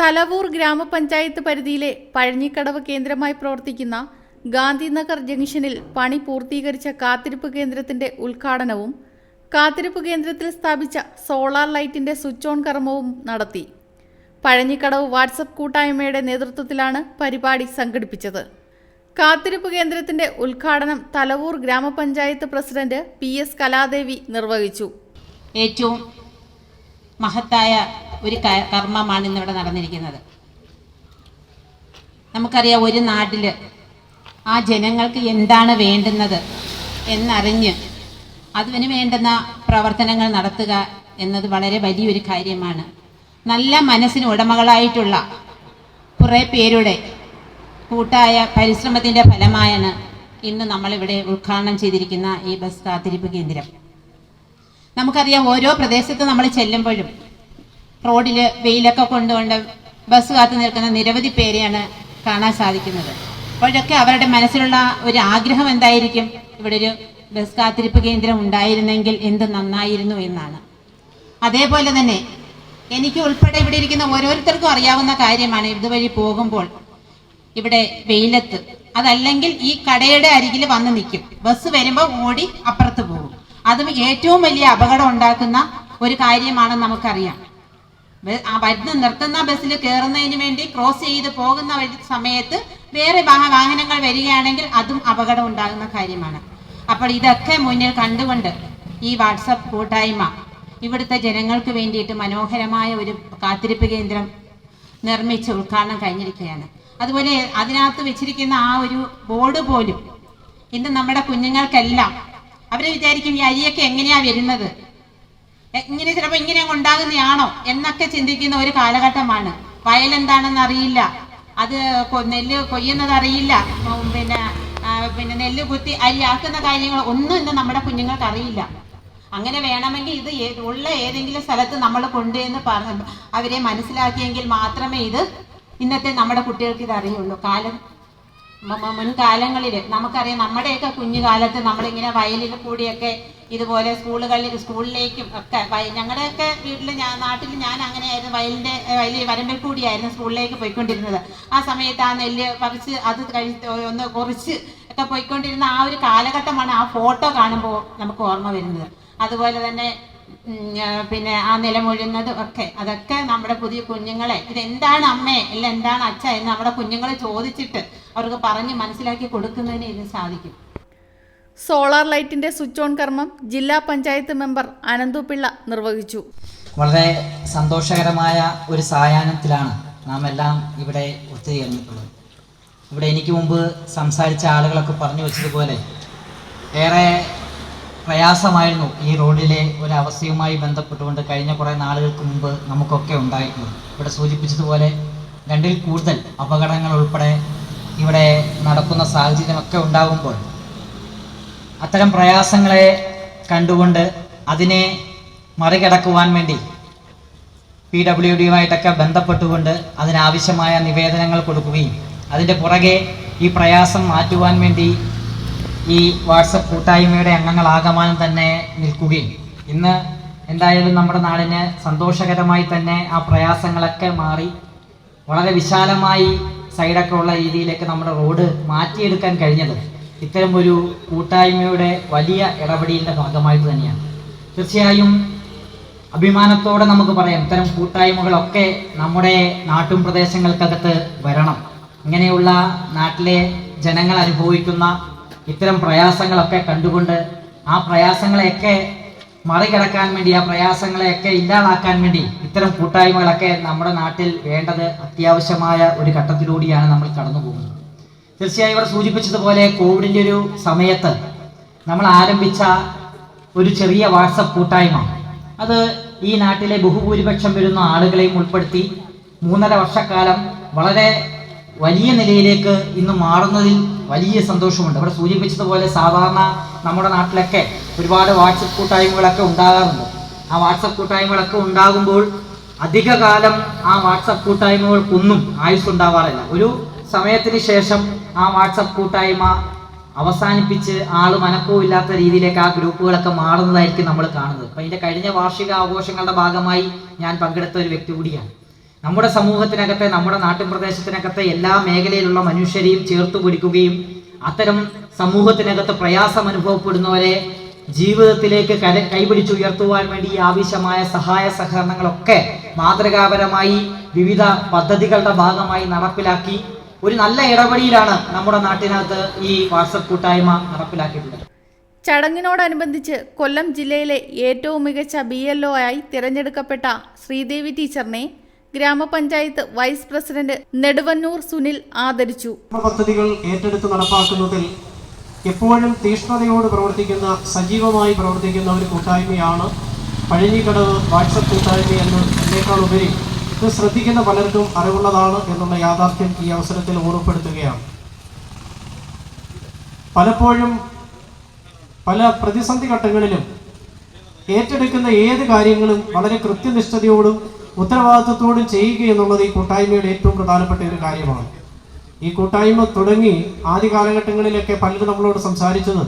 തലവൂർ ഗ്രാമപഞ്ചായത്ത് പരിധിയിലെ പഴഞ്ഞിക്കടവ് കേന്ദ്രമായി പ്രവർത്തിക്കുന്ന ഗാന്ധിനഗർ ജംഗ്ഷനിൽ പണി പൂർത്തീകരിച്ച കാത്തിരിപ്പ് കേന്ദ്രത്തിന്റെ ഉദ്ഘാടനവും കാത്തിരിപ്പ് കേന്ദ്രത്തിൽ സ്ഥാപിച്ച സോളാർ ലൈറ്റിന്റെ സ്വിച്ച് ഓൺ കർമ്മവും നടത്തി. പഴഞ്ഞിക്കടവ് വാട്സപ്പ് കൂട്ടായ്മയുടെ നേതൃത്വത്തിലാണ് പരിപാടി സംഘടിപ്പിച്ചത്. കാത്തിരിപ്പ് കേന്ദ്രത്തിന്റെ ഉദ്ഘാടനം തലവൂർ ഗ്രാമപഞ്ചായത്ത് പ്രസിഡന്റ് പി എസ് കലാദേവി നിർവഹിച്ചു. ഏറ്റവും മഹത്തായ ഒരു കർമ്മമാണ് ഇന്നിവിടെ നടന്നിരിക്കുന്നത്. നമുക്കറിയാം ഒരു നാട്ടിൽ ആ ജനങ്ങൾക്ക് എന്താണ് വേണ്ടുന്നത് എന്നറിഞ്ഞ് അതിന് വേണ്ടുന്ന പ്രവർത്തനങ്ങൾ നടത്തുക എന്നത് വളരെ വലിയൊരു കാര്യമാണ്. നല്ല മനസ്സിന് ഉടമകളായിട്ടുള്ള കുറേ പേരുടെ കൂട്ടായ പരിശ്രമത്തിന്റെ ഫലമായാണ് ഇന്ന് നമ്മളിവിടെ ഉദ്ഘാടനം ചെയ്തിരിക്കുന്ന ഈ ബസ് കാത്തിരിപ്പ് കേന്ദ്രം. നമുക്കറിയാം ഓരോ പ്രദേശത്ത് നമ്മൾ ചെല്ലുമ്പോഴും റോഡിൽ വെയിലൊക്കെ കൊണ്ടുകൊണ്ട് ബസ് കാത്തു നിൽക്കുന്ന നിരവധി പേരെയാണ് കാണാൻ സാധിക്കുന്നത്. അപ്പോഴൊക്കെ അവരുടെ മനസ്സിലുള്ള ഒരു ആഗ്രഹം എന്തായിരിക്കും? ഇവിടെ ഒരു ബസ് കാത്തിരിപ്പ് കേന്ദ്രം ഉണ്ടായിരുന്നെങ്കിൽ എന്ത് നന്നായിരുന്നു എന്നാണ്. അതേപോലെ തന്നെ എനിക്ക് ഉൾപ്പെടെ ഇവിടെ ഇരിക്കുന്ന ഓരോരുത്തർക്കും അറിയാവുന്ന കാര്യമാണ്. ഇതുവഴി പോകുമ്പോൾ ഇവിടെ വെയിലത്ത്. അതല്ലെങ്കിൽ ഈ കടയുടെ അരികിൽ വന്ന് നിൽക്കും. ബസ് വരുമ്പോൾ ഓടി അപ്പുറത്ത് പോകും. അതും ഏറ്റവും വലിയ അപകടം ഉണ്ടാക്കുന്ന ഒരു കാര്യമാണെന്ന് നമുക്കറിയാം. വരുന്ന നിർത്തുന്ന ബസ്സിൽ കയറുന്നതിന് വേണ്ടി ക്രോസ് ചെയ്ത് പോകുന്ന സമയത്ത് വേറെ വാഹ- വാഹനങ്ങൾ വരികയാണെങ്കിൽ അതും അപകടം ഉണ്ടാകുന്ന കാര്യമാണ്. അപ്പോൾ ഇതൊക്കെ മുന്നിൽ കണ്ടുകൊണ്ട് ഈ വാട്സപ്പ് കൂട്ടായ്മ ഇവിടുത്തെ ജനങ്ങൾക്ക് വേണ്ടിയിട്ട് മനോഹരമായ ഒരു കാത്തിരിപ്പ് കേന്ദ്രം നിർമ്മിച്ച് ഉദ്ഘാടനം കഴിഞ്ഞിരിക്കുകയാണ്. അതുപോലെ അതിനകത്ത് വെച്ചിരിക്കുന്ന ആ ഒരു ബോർഡ് പോലും ഇന്ന് നമ്മുടെ കുഞ്ഞുങ്ങൾക്കെല്ലാം അവർ വിചാരിക്കും ഈ അരിയൊക്കെ എങ്ങനെയാ വരുന്നത്? ഇങ്ങനെ ചിലപ്പോൾ ഇങ്ങനെ ഉണ്ടാകുന്നതാണോ എന്നൊക്കെ ചിന്തിക്കുന്ന ഒരു കാലഘട്ടമാണ്. വയൽ എന്താണെന്ന് അറിയില്ല അത് നെല്ല് കൊയ്യുന്നത് അറിയില്ല പിന്നെ പിന്നെ നെല്ല് കുത്തി അരിയാക്കുന്ന കാര്യങ്ങൾ ഒന്നും ഇന്ന് നമ്മുടെ കുഞ്ഞുങ്ങൾക്ക് അറിയില്ല അങ്ങനെ വേണമെങ്കിൽ ഇത് ഉള്ള ഏതെങ്കിലും സ്ഥലത്ത് നമ്മൾ കൊണ്ടുവന്ന് അവരെ മനസ്സിലാക്കിയെങ്കിൽ മാത്രമേ ഇത് ഇന്നത്തെ നമ്മുടെ കുട്ടികൾക്ക് ഇത് അറിയുള്ളൂ. കാലം മുൻകാലങ്ങളിൽ നമുക്കറിയാം നമ്മുടെയൊക്കെ കുഞ്ഞുകാലത്ത് നമ്മളിങ്ങനെ വയലിൽ കൂടിയൊക്കെ ഇതുപോലെ സ്കൂളുകളിൽ സ്കൂളിലേക്കും ഒക്കെ ഞങ്ങളുടെയൊക്കെ വീട്ടിൽ ഞാൻ നാട്ടിൽ ഞാൻ അങ്ങനെയായിരുന്നു വയലിന്റെ വയലിൽ വരമ്പിൽ കൂടിയായിരുന്നു സ്കൂളിലേക്ക് പോയിക്കൊണ്ടിരുന്നത്. ആ സമയത്ത് ആ നെല്ല് പറിച്ച് അത് കഴി ഒന്ന് കുറച്ച് ഒക്കെ പോയിക്കൊണ്ടിരുന്ന ആ ഒരു കാലഘട്ടമാണ് ആ ഫോട്ടോ കാണുമ്പോൾ നമുക്ക് ഓർമ്മ വരുന്നത്. അതുപോലെ തന്നെ പിന്നെ ആ നിലമൊഴുന്നതും ഒക്കെ. അതൊക്കെ നമ്മുടെ പുതിയ കുഞ്ഞുങ്ങളെ ഇതെന്താണ് അമ്മേ? അല്ല എന്താണ് അച്ഛ? എന്ന് നമ്മുടെ കുഞ്ഞുങ്ങളെ ചോദിച്ചിട്ട് അവർക്ക് പറഞ്ഞ് മനസ്സിലാക്കി കൊടുക്കുന്നതിന് ഇതിന് സാധിക്കും. സോളാർ ലൈറ്റിന്റെ സ്വിച്ച് ഓൺ കർമ്മം ജില്ലാ പഞ്ചായത്ത് മെമ്പർ അനന്തുപിള്ള നിർവഹിച്ചു. വളരെ സന്തോഷകരമായ ഒരു സായാഹ്നത്തിലാണ് നാം എല്ലാം ഇവിടെ ഒത്തുചേർന്നിട്ടുള്ളത്. ഇവിടെ എനിക്ക് മുമ്പ് സംസാരിച്ച ആളുകളൊക്കെ പറഞ്ഞു വെച്ചതുപോലെ ഏറെ പ്രയാസമായിരുന്നു ഈ റോഡിലെ ഒരു ബന്ധപ്പെട്ടുകൊണ്ട് കഴിഞ്ഞ കുറേ നാളുകൾക്ക് മുമ്പ് നമുക്കൊക്കെ ഉണ്ടായിട്ടുള്ളത്. ഇവിടെ സൂചിപ്പിച്ചതുപോലെ രണ്ടിൽ കൂടുതൽ അപകടങ്ങൾ ഉൾപ്പെടെ ഇവിടെ നടക്കുന്ന സാഹചര്യമൊക്കെ ഉണ്ടാകുമ്പോൾ അത്തരം പ്രയാസങ്ങളെ കണ്ടുകൊണ്ട് അതിനെ മറികടക്കുവാൻ വേണ്ടി പി ഡബ്ല്യു ഡിയുമായിട്ടൊക്കെ ബന്ധപ്പെട്ടുകൊണ്ട് അതിനാവശ്യമായ നിവേദനങ്ങൾ കൊടുക്കുകയും അതിന്റെ പുറകെ ഈ പ്രയാസം മാറ്റുവാൻ വേണ്ടി ഈ വാട്സപ്പ് കൂട്ടായ്മയുടെ അംഗങ്ങളാകമാനം തന്നെ നിൽക്കുകയും. ഇന്ന് എന്തായാലും നമ്മുടെ നാടിന് സന്തോഷകരമായി തന്നെ ആ പ്രയാസങ്ങളൊക്കെ മാറി വളരെ വിശാലമായി സൈഡൊക്കെ ഉള്ള രീതിയിലേക്ക് നമ്മുടെ റോഡ് മാറ്റിയെടുക്കാൻ കഴിഞ്ഞത് ഇത്തരം ഒരു കൂട്ടായ്മയുടെ വലിയ ഇടപെടലിന്റെ ഭാഗമായിട്ട് തന്നെയാണ്. തീർച്ചയായും അഭിമാനത്തോടെ നമുക്ക് പറയാം ഇത്തരം കൂട്ടായ്മകളൊക്കെ നമ്മുടെ നാട്ടും പ്രദേശങ്ങൾക്കകത്ത് വരണം. ഇങ്ങനെയുള്ള നാട്ടിലെ ജനങ്ങൾ അനുഭവിക്കുന്ന ഇത്തരം പ്രയാസങ്ങളൊക്കെ കണ്ടുകൊണ്ട് ആ പ്രയാസങ്ങളെയൊക്കെ മറികടക്കാൻ വേണ്ടി ആ പ്രയാസങ്ങളെയൊക്കെ ഇല്ലാതാക്കാൻ വേണ്ടി ഇത്തരം കൂട്ടായ്മകളൊക്കെ നമ്മുടെ നാട്ടിൽ വേണ്ടത് അത്യാവശ്യമായ ഒരു ഘട്ടത്തിലൂടെയാണ് നമ്മൾ കടന്നു പോകുന്നത് തീർച്ചയായും ഇവിടെ സൂചിപ്പിച്ചതുപോലെ കോവിഡിന്റെ ഒരു സമയത്ത് നമ്മൾ ആരംഭിച്ച ഒരു ചെറിയ വാട്സപ്പ് കൂട്ടായ്മ. അത് ഈ നാട്ടിലെ ബഹുഭൂരിപക്ഷം വരുന്ന ആളുകളെയും ഉൾപ്പെടുത്തി മൂന്നര വർഷക്കാലം വളരെ വലിയ നിലയിലേക്ക് ഇന്ന് മാറുന്നതിൽ വലിയ സന്തോഷമുണ്ട്. ഇവിടെ സൂചിപ്പിച്ചതുപോലെ സാധാരണ നമ്മുടെ നാട്ടിലൊക്കെ ഒരുപാട് വാട്സപ്പ് കൂട്ടായ്മകളൊക്കെ ഉണ്ടാകാറുണ്ട്. ആ വാട്സപ്പ് കൂട്ടായ്മകളൊക്കെ ഉണ്ടാകുമ്പോൾ അധികകാലം ആ വാട്സപ്പ് കൂട്ടായ്മകൾക്കൊന്നും ആയുസ് ഉണ്ടാവാറില്ല ഒരു സമയത്തിന് ശേഷം ആ വാട്സപ്പ് കൂട്ടായ്മ അവസാനിപ്പിച്ച് ആൾ മനക്കവും ഇല്ലാത്ത രീതിയിലേക്ക് ആ ഗ്രൂപ്പുകളൊക്കെ മാറുന്നതായിരിക്കും നമ്മൾ കാണുന്നത്. അപ്പം ഇതിന്റെ കഴിഞ്ഞ വാർഷിക ആഘോഷങ്ങളുടെ ഭാഗമായി ഞാൻ പങ്കെടുത്ത ഒരു വ്യക്തി കൂടിയാണ്. നമ്മുടെ സമൂഹത്തിനകത്തെ നമ്മുടെ നാട്ടിൻ പ്രദേശത്തിനകത്തെ എല്ലാ മേഖലയിലുള്ള മനുഷ്യരെയും ചേർത്ത് പിടിക്കുകയും അത്തരം സമൂഹത്തിനകത്ത് പ്രയാസം അനുഭവപ്പെടുന്നവരെ ജീവിതത്തിലേക്ക് കര കൈപിടിച്ചുയർത്തുവാൻ വേണ്ടി ആവശ്യമായ സഹായ സഹകരണങ്ങളൊക്കെ മാതൃകാപരമായി വിവിധ പദ്ധതികളുടെ ഭാഗമായി നടപ്പിലാക്കി ഒരു നല്ല ഇടപെടിയിലാണ് നമ്മുടെ നാട്ടിനകത്ത് ഈ വാട്സപ്പ് കൂട്ടായ്മ നടപ്പിലാക്കിയിട്ടുള്ളത്. ചടങ്ങിനോടനുബന്ധിച്ച് കൊല്ലം ജില്ലയിലെ ഏറ്റവും മികച്ച ബി എൽ ഒ ആയി തിരഞ്ഞെടുക്കപ്പെട്ട ശ്രീദേവി ടീച്ചറിനെ ഗ്രാമപഞ്ചായത്ത് വൈസ് പ്രസിഡന്റ് നെടുവന്നൂർ സുനിൽ ആദരിച്ചു. പദ്ധതികൾ ഏറ്റെടുത്ത് നടപ്പാക്കുന്നതിൽ എപ്പോഴും തീഷ്ണതയോട് പ്രവർത്തിക്കുന്ന സജീവമായി പ്രവർത്തിക്കുന്ന ഒരു കൂട്ടായ്മയാണ് പഴഞ്ഞിക്കടവ് വാട്സപ്പ് കൂട്ടായ്മ എന്ന് എന്നേക്കാൾ ഉപരി ഇത് ശ്രദ്ധിക്കുന്ന പലർക്കും അറിവുള്ളതാണ് എന്നുള്ള യാഥാർത്ഥ്യം ഈ അവസരത്തിൽ ഓർമ്മപ്പെടുത്തുകയാണ്. പലപ്പോഴും പല പ്രതിസന്ധി ഘട്ടങ്ങളിലും ഏറ്റെടുക്കുന്ന ഏത് കാര്യങ്ങളും വളരെ കൃത്യനിഷ്ഠതയോടും ഉത്തരവാദിത്വത്തോടും ചെയ്യുക എന്നുള്ളത് ഈ കൂട്ടായ്മയുടെ ഏറ്റവും പ്രധാനപ്പെട്ട ഒരു കാര്യമാണ്. ഈ കൂട്ടായ്മ തുടങ്ങി ആദ്യ കാലഘട്ടങ്ങളിലൊക്കെ പലരും നമ്മളോട് സംസാരിച്ചത്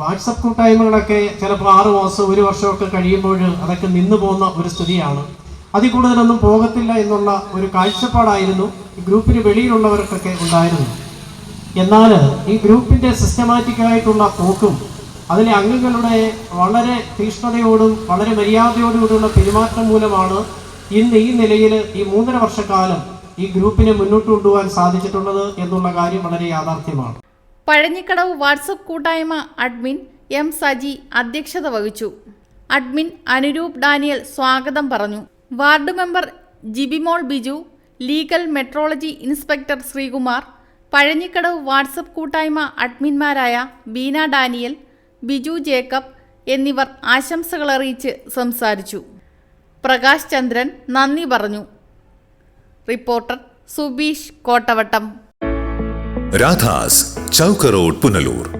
വാട്സപ്പ് കൂട്ടായ്മകളൊക്കെ ചിലപ്പോൾ ആറ് മാസം ഒരു വർഷമൊക്കെ കഴിയുമ്പോൾ അതൊക്കെ നിന്നു പോകുന്ന ഒരു സ്ഥിതിയാണ്. അതിൽ കൂടുതലൊന്നും പോകത്തില്ല എന്നുള്ള ഒരു കാഴ്ചപ്പാടായിരുന്നു ഗ്രൂപ്പിന് വെളിയിലുള്ളവർക്കൊക്കെ ഉണ്ടായിരുന്നു എന്നാൽ ഈ ഗ്രൂപ്പിന്റെ സിസ്റ്റമാറ്റിക്കായിട്ടുള്ള പോക്കും അതിലെ അംഗങ്ങളുടെ വളരെ തീഷ്ണതയോടും വളരെ മര്യാദയോടുകൂടിയുള്ള പെരുമാറ്റം മൂലമാണ് ഇന്ന് ഈ നിലയിൽ ഈ മൂന്നര വർഷക്കാലം ഈ ഗ്രൂപ്പിനെ മുന്നോട്ട് കൊണ്ടുപോകാൻ സാധിച്ചിട്ടുള്ളത് എന്നുള്ള കാര്യം വളരെ യാഥാർത്ഥ്യമാണ്. പഴഞ്ഞിക്കടവ് വാട്സപ്പ് കൂട്ടായ്മ അഡ്മിൻ എം സജി അധ്യക്ഷത വഹിച്ചു. അഡ്മിൻ അനുരൂപ് ഡാനിയൽ സ്വാഗതം പറഞ്ഞു. Ward member Jibimol Biju legal metrology inspector Sreekumar Pazhanjikkadavu WhatsApp കൂട്ടായ്മ അഡ്മിന്മാരായ ബീന ഡാനിയൽ ബിജു ജേക്കബ് എന്നിവർ ആശംസകൾ അറിയിച്ച് സംസാരിച്ചു. പ്രകാശ് ചന്ദ്രൻ നന്ദി പറഞ്ഞു. റിപ്പോർട്ടർ സുബീഷ് കോട്ടവട്ടം. രാധാസ് ചൗക്കറോഡ് പുനലൂർ.